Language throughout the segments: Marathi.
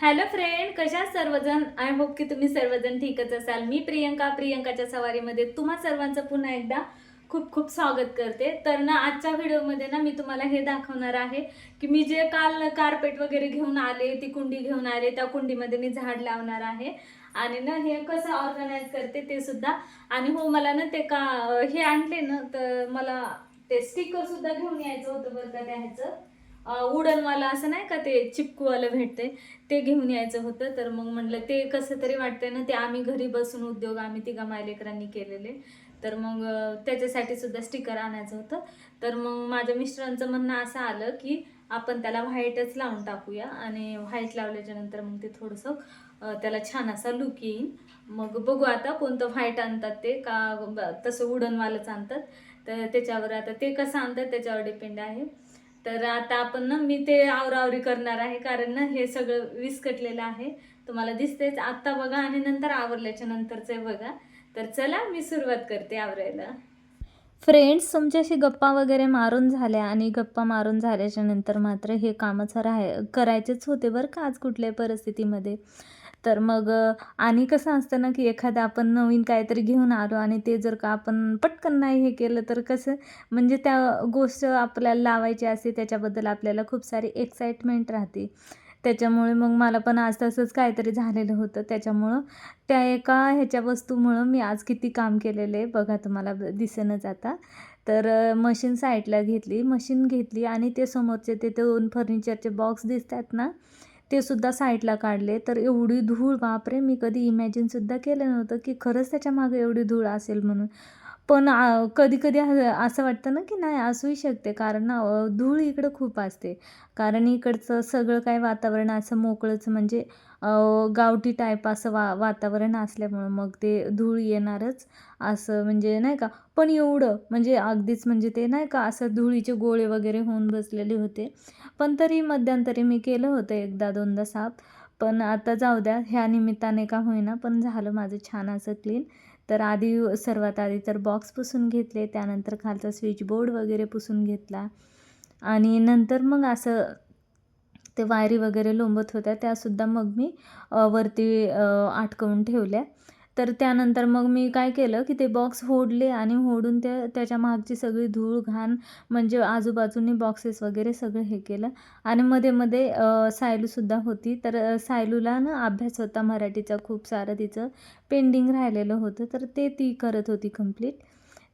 हॅलो फ्रेंड कशा सर्वजण? आय होप की तुम्ही सर्वजण ठीकच असाल. मी प्रियंका प्रियंकाच्या सवारीमध्ये तुम्हा सर्वांचं पुन्हा एकदा खूप खूप स्वागत करते. तर ना आजच्या व्हिडिओमध्ये ना मी तुम्हाला हे दाखवणार आहे की मी जे काल कार्पेट वगैरे घेऊन आले ती कुंडी घेऊन आले त्या कुंडीमध्ये मी झाड लावणार आहे. आणि ना हे कसं ऑर्गनाईज करते ते सुद्धा. आणि हो मला ना ते का हे आणले ना तर मला ते स्टिकर सुद्धा घेऊन यायचं होतं बरं का त्याचं. उडनवाला असं नाही का ते चिपकूवालं भेटते ते घेऊन यायचं होतं. तर मग म्हटलं ते कसं तरी वाटतंय ना ते आम्ही घरी बसून उद्योग आम्ही तिघा मायलेकरांनी केलेले. तर मग त्याच्यासाठी सुद्धा स्टिकर आणायचं होतं. तर मग माझ्या मिस्टरांचं म्हणणं असं आलं की आपण त्याला व्हाईटच लावून टाकूया आणि व्हाईट लावल्याच्या नंतर मग ते थोडंसं त्याला छान असा लुक येईन. मग बघू आता कोणतं व्हाईट आणतात ते का ब- तसं उडनवालंच आणतात. तर त्याच्यावर आता ते कसं आणतात त्याच्यावर डिपेंड आहे. तर आता आपण ना मी ते आवरावरी करणार आहे. कारण ना हे सगळं विस्कटलेलं आहे. तुम्हाला दिसतेच आत्ता बघा आणि नंतर आवरल्याच्या नंतरचं बघा. तर चला मी सुरुवात करते आवरायला. फ्रेंड्स तुमच्याशी गप्पा वगैरे मारून झाल्या आणि गप्पा मारून झाल्याच्यानंतर मात्र हे कामच राहाय करायचेच होते बरं का आज कुठल्याही परिस्थितीमध्ये? तर मग आणि कसं असतं ना की एखादं आपण नवीन काहीतरी घेऊन आलो आणि ते जर का आपण पटकन नाही हे केलं तर कसं म्हणजे त्या गोष्ट आपल्याला लावायची असते त्याच्याबद्दल आपल्याला खूप सारी एक्साइटमेंट राहते. त्याच्यामुळे मग मला पण आज तसंच काहीतरी झालेलं होतं. त्याच्यामुळं त्या एका ह्याच्या वस्तूमुळं मी आज किती काम केलेलं आहे बघा तुम्हाला दिसेनच आता. तर मशीन साईडला घेतली. मशीन घेतली आणि ते समोरचे ते दोन फर्निचरचे बॉक्स दिसतात ना ते सुद्धा साईडला काढले. तर एवढी धूळ बापरे! मी कधी इमॅजिनसुद्धा केलं नव्हतं की खरंच त्याच्यामागे एवढी धूळ असेल म्हणून. पण कधी कधी असं वाटतं ना की नाही असूही शकते. कारण ना धूळ इकडं खूप असते. कारण इकडचं सगळं काय वातावरण असं मोकळंच म्हणजे गावठी टाईप असं वा वातावरण असल्यामुळं मग ते धूळ येणारच. असं म्हणजे नाही का? पण एवढं म्हणजे अगदीच म्हणजे ते नाही का? असं धुळीचे गोळे वगैरे होऊन बसलेले होते. पण तरी मध्यंतरी मी केलं होतं एकदा दोनदा साप. पण आता जाऊ द्या ह्या निमित्ताने का होईना पण झालं माझं छान असं क्लीन तर आधी सर्वात आधी तर बॉक्स पुसून घेतले त्यानंतर खालचा स्विच बोर्ड वगैरे पुसून घेतला. आणि नंतर मग असं ते वायरी वगैरे लोंबत होत्या त्यासुद्धा मग मी वरती आटकवून ठेवल्या. तर त्यानंतर मग मी काय केलं की ते बॉक्स फोडले आणि फोडून ते त्याच्या मागची सगळी धूळ घाण म्हणजे आजूबाजूनी बॉक्सेस वगैरे सगळं हे केलं. आणि मध्ये मध्ये सायलूसुद्धा होती. तर सायलूला ना अभ्यास होता मराठीचा खूप सारं. तिचं पेंडिंग राहिलेलं होतं. तर ते ती करत होती कंप्लीट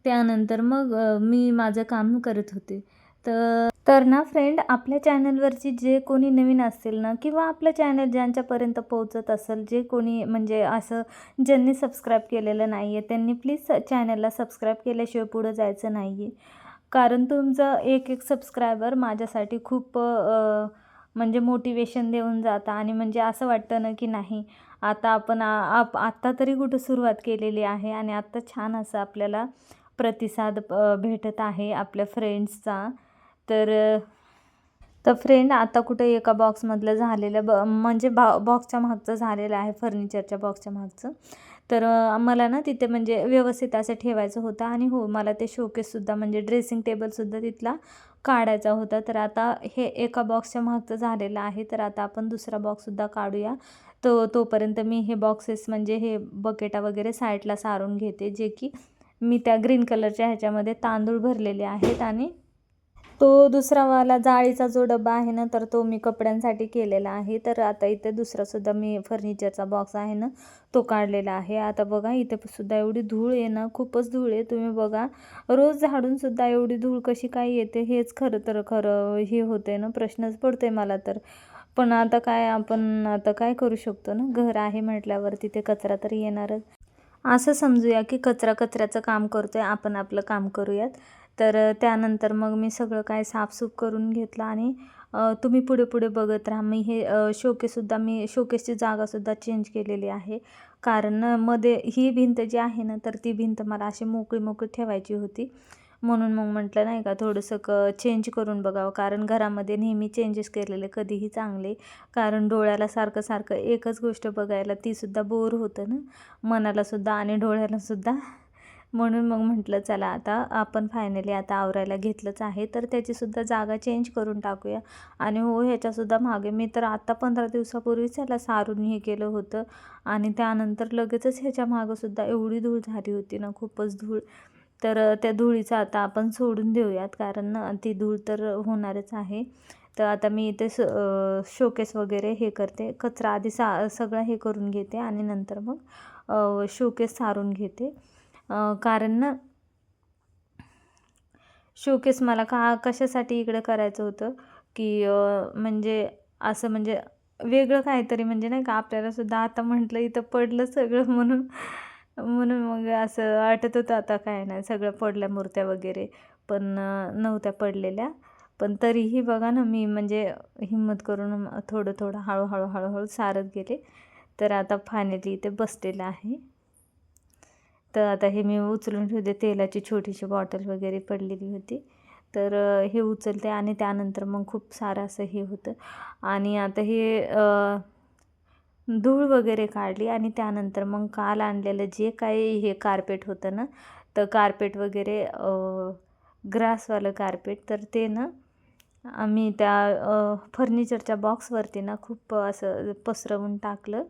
त्यानंतर मग मी माझं काम करत होते. तर तर ना फ्रेंड आपल्या चॅनलवरची जे कोणी नवीन असेल ना किंवा आपलं चॅनल ज्यांच्यापर्यंत पोहोचत असेल जे कोणी म्हणजे असं ज्यांनी सबस्क्राईब केलेलं नाही आहे त्यांनी प्लीज चॅनलला सबस्क्राईब केल्याशिवाय पुढं जायचं नाही आहे कारण तुमचं एक एक सबस्क्रायबर माझ्यासाठी खूप म्हणजे मोटिवेशन देऊन जातं आणि म्हणजे असं वाटतं ना की नाही आता आपण आप आत्ता तरी कुठं सुरुवात केलेली आहे आणि आत्ता छान असं आपल्याला प्रतिसाद भेटत आहे आपल्या फ्रेंड्सचा तर तर फ्रेंड आता कुठं एका बॉक्समधलं झालेलं ब म्हणजे बा बॉक्सच्या मागचं झालेलं आहे फर्निचरच्या बॉक्सच्या मागचं. तर मला ना तिथे म्हणजे व्यवस्थित असं ठेवायचं होतं आणि हो मला ते शोकेससुद्धा म्हणजे ड्रेसिंग टेबलसुद्धा तिथला काढायचा होता. तर आता हे एका बॉक्सच्या मागचं झालेलं आहे तर आता आपण दुसरा बॉक्ससुद्धा काढूया. तो तोपर्यंत मी हे बॉक्सेस म्हणजे हे बकेटा वगैरे साईडला सारून घेते जे की मी त्या ग्रीन कलरच्या ह्याच्यामध्ये तांदूळ भरलेले आहेत आणि तो दुसरावाला जाळीचा जो डबा आहे ना तर तो मी कपड्यांसाठी केलेला आहे. तर आता इथे दुसरासुद्धा मी फर्निचरचा बॉक्स आहे ना तो काढलेला आहे. आता बघा इथे सुद्धा एवढी धूळ आहे ना खूपच धूळ आहे. तुम्ही बघा रोज झाडूनसुद्धा एवढी धूळ कशी काय येते हेच खरं तर खरं हे होते ना प्रश्नच पडतोय मला तर. पण आता काय आपण आता काय करू शकतो ना? घर आहे म्हटल्यावर तिथे कचरा तर येणारच. असं समजूया की कचरा कचऱ्याचं काम करतोय आपण आपलं काम करूयात. तर त्यानंतर मग मी सगळं काय साफसूफ करून घेतलं आणि तुम्ही पुढे पुढे बघत राहा. मी हे शोकेसुद्धा मी शोकेसची जागासुद्धा चेंज केलेली आहे. कारण मध्ये ही भिंत जी आहे ना तर ती भिंत मला अशी मोकळी मोकळी ठेवायची होती. म्हणून मग म्हटलं नाही का थोडंसं क चेंज करून बघावं. कारण घरामध्ये नेहमी चेंजेस केलेले कधीही चांगले. कारण डोळ्याला सारखं सारखं एकच गोष्ट बघायला तीसुद्धा बोर होतं ना मनालासुद्धा आणि डोळ्यालासुद्धा म्हणून मग म्हटलं चला आता आपण फायनली आता आवरायला घेतलंच आहे तर त्याचीसुद्धा जागा चेंज करून टाकूया. आणि हो ह्याच्यासुद्धा मागे मी तर आत्ता पंधरा दिवसापूर्वीच ह्याला सारून हे केलं होतं. आणि त्यानंतर लगेचच ह्याच्या मागंसुद्धा एवढी धूळ झाली होती ना खूपच धूळ. तर त्या धुळीचं आता आपण सोडून देऊयात कारण ती धूळ तर होणारच आहे. तर आता मी इथे स शोकेस वगैरे हे करते. कचरा आधी सा सगळं हे करून घेते आणि नंतर मग शोकेस सारून घेते. कारण ना शोकेस मला का कशासाठी इकडं करायचं होतं? की म्हणजे असं म्हणजे वेगळं काहीतरी म्हणजे नाही का आपल्यालासुद्धा आता म्हटलं इथं पडलं सगळं म्हणून म्हणून मग असं वाटत होतं आता काय नाही सगळं पडल्या मूर्त्या वगैरे पण नव्हत्या पडलेल्या. पण तरीही बघा ना मी म्हणजे हिंमत करून थोडं थोडं हळूहळू हळूहळू सारत गेले. तर आता फायनली इथे बसलेलं आहे. तर आता हे मी उचलून ठेवते तेलाची छोटीशी बॉटल वगैरे पडलेली होती. तर हे उचलते आणि त्यानंतर मग खूप सारं असं हे होतं. आणि आता हे धूळ वगैरे काढली आणि त्यानंतर मग काल आणलेलं जे काही हे कार्पेट होतं ना तर कार्पेट वगैरे ग्रासवालं कार्पेट तर ते ना आम्ही त्या फर्निचरच्या बॉक्सवरती ना खूप असं पसरवून टाकलं.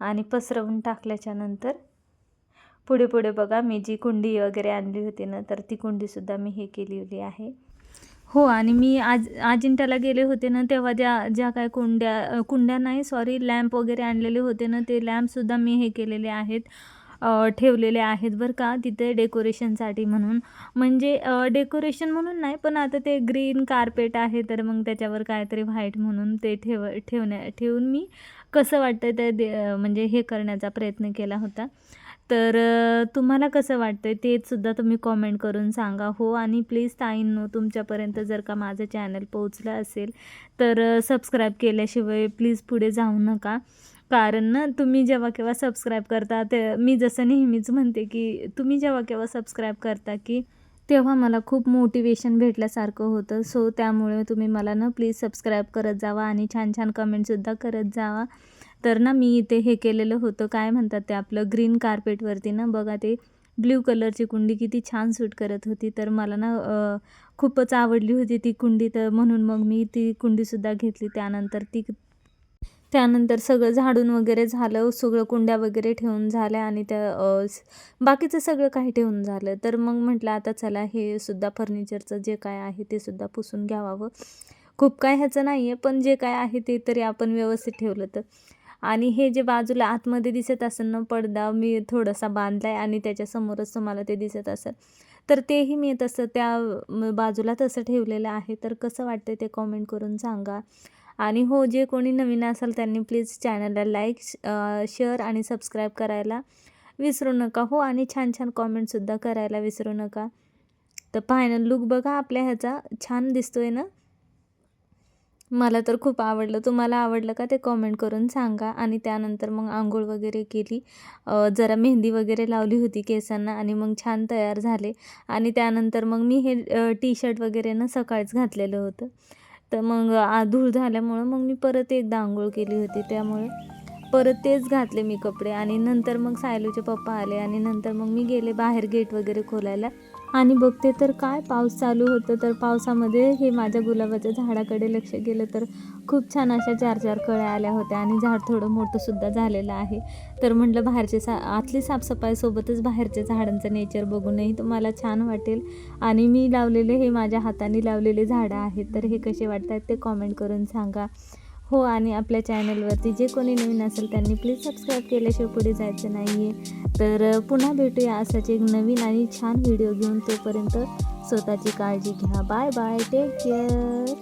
आणि पसरवून टाकल्याच्यानंतर पुढे पुढे बघा मी जी कुंडी वगैरे आणली होती ना तर ती कुंडीसुद्धा मी हे केलेली आहे. हो आणि मी आज अजिंठ्याला गेले होते ना तेव्हा ज्या ज्या काय कुंड्या कुंड्या नाही सॉरी लॅम्प वगैरे आणलेले होते ना ते लॅम्पसुद्धा मी हे केलेले आहेत ठेवलेले आहेत बरं का तिथे डेकोरेशनसाठी म्हणून. म्हणजे डेकोरेशन म्हणून नाही पण आता ते ग्रीन कार्पेट आहे तर मग त्याच्यावर काहीतरी व्हाईट म्हणून ते ठेव ठेवण्या ठेवून मी कसं वाटतं ते दे म्हणजे हे करण्याचा प्रयत्न केला होता. तर तुम्हाला कसं वाटतं तेसुद्धा तुम्ही कॉमेंट करून सांगा. हो आणि प्लीज ताईंनो तुमच्यापर्यंत जर का माझं चॅनल पोहोचलं असेल तर सबस्क्राईब केल्याशिवाय प्लीज पुढे जाऊ नका. कारण ना तुम्ही जेव्हा केव्हा सबस्क्राईब करता ते मी जसं नेहमीच म्हणते की तुम्ही जेव्हा केव्हा सबस्क्राईब करता की तेव्हा मला खूप मोटिवेशन भेटल्यासारखं होतं. सो त्यामुळे तुम्ही मला ना प्लीज सबस्क्राईब करत जावा आणि छान छान कमेंटसुद्धा करत जावा. तर ना मी इथे हे केलेलं होतं. काय म्हणतात ते आपलं ग्रीन कार्पेटवरती ना बघा ते ब्ल्यू कलरची कुंडी किती छान सूट करत होती. तर मला ना खूपच आवडली होती ती कुंडी. तर म्हणून मग मी ती कुंडीसुद्धा घेतली. त्यानंतर ती त्यानंतर सगळं झाडून वगैरे झालं सगळं कुंड्या वगैरे ठेवून झाल्या आणि त्या बाकीचं सगळं काही ठेवून झालं. तर मग म्हटलं आता चला हे सुद्धा फर्निचरचं जे काय आहे ते सुद्धा पुसून घ्यावावं. खूप काय ह्याचं नाही आहे पण जे काय आहे ते तरी आपण व्यवस्थित ठेवलं तर. आणि हे जे बाजूला आतमध्ये दिसत असेल ना पडदा मी थोडासा बांधला आहे आणि त्याच्यासमोरच तुम्हाला ते दिसत असेल. तर तेही मी तसं त्या बाजूला तसं ठेवलेलं आहे. तर कसं वाटतं ते कॉमेंट करून सांगा. आणि हो जे कोणी नवीन असाल त्यांनी प्लीज चॅनलला लाईक शेअर आणि सबस्क्राईब करायला विसरू नका. हो आणि छान छान कॉमेंटसुद्धा करायला विसरू नका. तर फायनल लुक बघा आपल्या ह्याचा. छान दिसतोय ना? मला तर खूप आवडलं. तुम्हाला आवडलं का ते कॉमेंट करून सांगा. आणि त्यानंतर मग आंघोळ वगैरे केली. जरा मेहंदी वगैरे लावली होती केसांना आणि मग छान तयार झाले. आणि त्यानंतर मग मी हे टी शर्ट वगैरे ना सकाळीच घातलेलं होतं. तर मग धूळ झाल्यामुळं मग मी परत एकदा आंघोळ केली होती. त्यामुळे परत तेच घातले मी कपडे. आणि नंतर मग सायलूचे पप्पा आले. आणि नंतर मग मी गेले बाहेर गेट वगैरे खोलायला. आणि बघते तर काय पाऊस चालू होतं तर पावसामध्ये हे माझ्या गुलाबाच्या झाडाकडे लक्ष गेलं तर खूप छान अशा चार चार कळ्या आल्या होत्या आणि झाड थोडं मोठंसुद्धा झालेलं आहे. तर म्हटलं बाहेरचे सा आतली साफसफाईसोबतच बाहेरच्या झाडांचं नेचर बघूनही तुम्हाला छान वाटेल. आणि मी लावलेले हे माझ्या हाताने लावलेले झाडं आहेत तर हे कसे वाटतात ते कॉमेंट करून सांगा. हो आणि आपल्या चॅनलवरती जे कोणी नवीन असेल त्यांनी प्लीज सबस्क्राईब केल्याशिवाय पुढे जायचं नाही आहे तर पुन्हा भेटूया असाच एक नवीन आणि छान व्हिडिओ घेऊन तोपर्यंत स्वतःची काळजी घ्या. Bye bye take care.